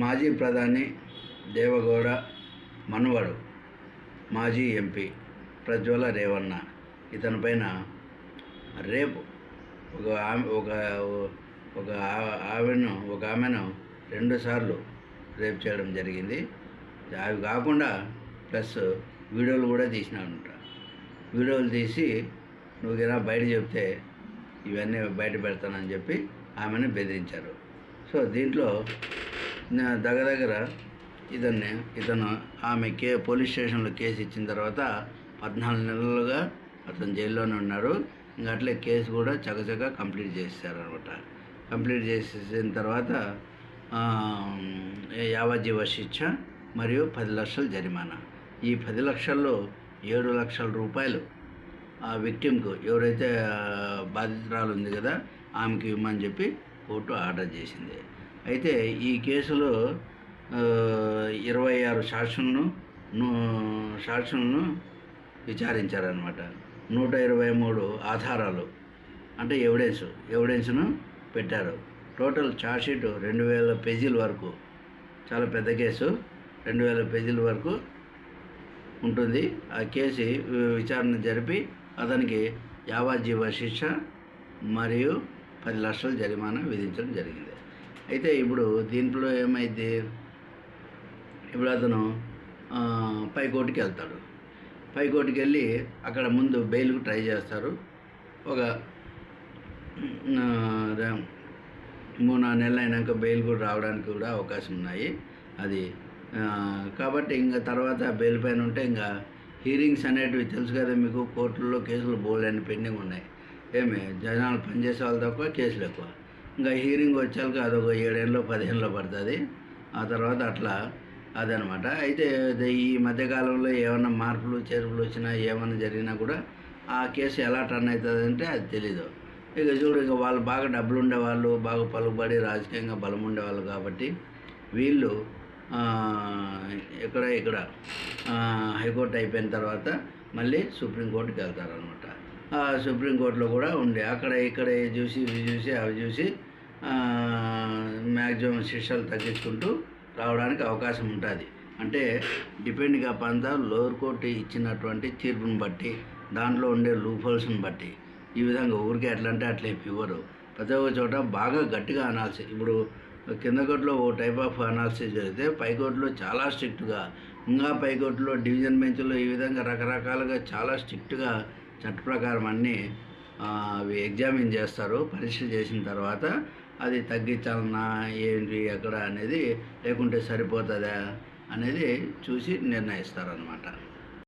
మాజీ ప్రధాని దేవగౌడ మనువడు మాజీ ఎంపీ ప్రజ్వల రేవన్న. ఇతని పైన రేపు ఒక ఆమె ఒక ఒక ఆమెను ఒక ఆమెను రెండుసార్లు రేపు చేయడం జరిగింది. అవి కాకుండా ప్లస్ వీడియోలు కూడా తీసినాడంట. వీడియోలు తీసి నువ్వు ఇలా బయట చెప్తే ఇవన్నీ బయట పెడతానని చెప్పి ఆమెను బెదిరించారు. సో దీంట్లో దగ్గర దగ్గర ఇతన్ని ఇతను ఆమె కే పోలీస్ స్టేషన్లో కేసు ఇచ్చిన తర్వాత పద్నాలుగు నెలలుగా అతను జైల్లోనే ఉన్నాడు. ఇంకా అట్లే కేసు కూడా చకచక కంప్లీట్ చేశారనమాట కంప్లీట్ చేసేసిన తర్వాత ఆ, యావజ్జీవ శిక్ష మరియు పది లక్షల జరిమానా. ఈ పది లక్షల్లో ఏడు లక్షల రూపాయలు ఆ విక్టిమ్కు ఎవరైతే బాధితురాలు ఉంది కదా ఆమెకి ఇవ్వమని చెప్పి కోర్టు ఆర్డర్ చేసింది. అయితే ఈ కేసులో ఇరవై ఆరు సాక్షులను సాక్షులను విచారించారనమాట నూట ఇరవై మూడు ఆధారాలు అంటే ఎవిడెన్స్ ఎవిడెన్స్ను పెట్టారు. టోటల్ ఛార్జ్షీట్ రెండు వేల పేజీల వరకు చాలా పెద్ద కేసు రెండు వేల పేజీల వరకు ఉంటుంది. ఆ కేసు విచారణ జరిపి అతనికి యావజ్జీవ శిక్ష మరియు పది లక్షల జరిమానా విధించడం జరిగింది. అయితే ఇప్పుడు దీంట్లో ఏమైంది? ఇప్పుడు అతను పైకోటికి పైకోర్టుకి వెళ్తాడు. పైకోర్టుకి వెళ్ళి అక్కడ ముందు బెయిల్కి ట్రై చేస్తారు. ఒక మూడు నాలుగు నెలలు అయినాక బెయిల్ కూడా రావడానికి కూడా అవకాశం ఉన్నాయి. అది కాబట్టి ఇంకా తర్వాత బెయిల్ పైన ఉంటే ఇంకా హీరింగ్స్ అనేటివి తెలుసు కదా మీకు కోర్టుల్లో కేసులు బోల్డని పెండింగ్ ఉన్నాయి. ఏమి జనాలు పనిచేసే వాళ్ళు తక్కువ కేసులు ఎక్కువ. ఇంకా హీరింగ్ వచ్చాక అదొక ఏడేళ్ళు పదిహేనులో పడుతుంది. ఆ తర్వాత అట్లా అదనమాట. అయితే ఈ మధ్యకాలంలో ఏమైనా మార్పులు చేర్పులు వచ్చినా ఏమైనా జరిగినా కూడా ఆ కేసు ఎలా టర్న్ అవుతుంది అంటే అది తెలీదు. ఇక చూడు ఇక వాళ్ళు బాగా డబ్బులు ఉండేవాళ్ళు బాగా పలుకుబడి రాజకీయంగా బలం ఉండేవాళ్ళు కాబట్టి వీళ్ళు ఇక్కడ ఇక్కడ హైకోర్టు అయిపోయిన తర్వాత మళ్ళీ సుప్రీంకోర్టుకి వెళ్తారనమాట. ఆ సుప్రీంకోర్టులో కూడా ఉండే. అక్కడ ఇక్కడ చూసి ఇవి చూసి అవి చూసి మ్యాక్సిమం శిక్షలు తగ్గించుకుంటూ రావడానికి అవకాశం ఉంటుంది. అంటే డిపెండ్గా అపాన్ లోయర్ కోర్టు ఇచ్చినటువంటి తీర్పును బట్టి దాంట్లో ఉండే లూఫోల్స్ని బట్టి. ఈ విధంగా ఊరికే ఎట్లా అంటే అట్లా ఇవ్వరు. ప్రతి ఒక్క చోట బాగా గట్టిగా అనాల్సి ఇప్పుడు కింద కోర్టులో ఓ టైప్ ఆఫ్ అనాలిసిస్ జరిగితే పైకోర్టులో చాలా స్ట్రిక్ట్గా ఇంకా పైకోర్టులో డివిజన్ బెంచ్లో ఈ విధంగా రకరకాలుగా చాలా స్ట్రిక్ట్గా చట్ట ప్రకారం అన్నీ అవి ఎగ్జామిన్ చేస్తారు పరీక్ష చేసిన తర్వాత అది తగ్గించాలన్నా ఏంటి ఎక్కడ అనేది లేకుంటే సరిపోతుందా అనేది చూసి నిర్ణయిస్తారనమాట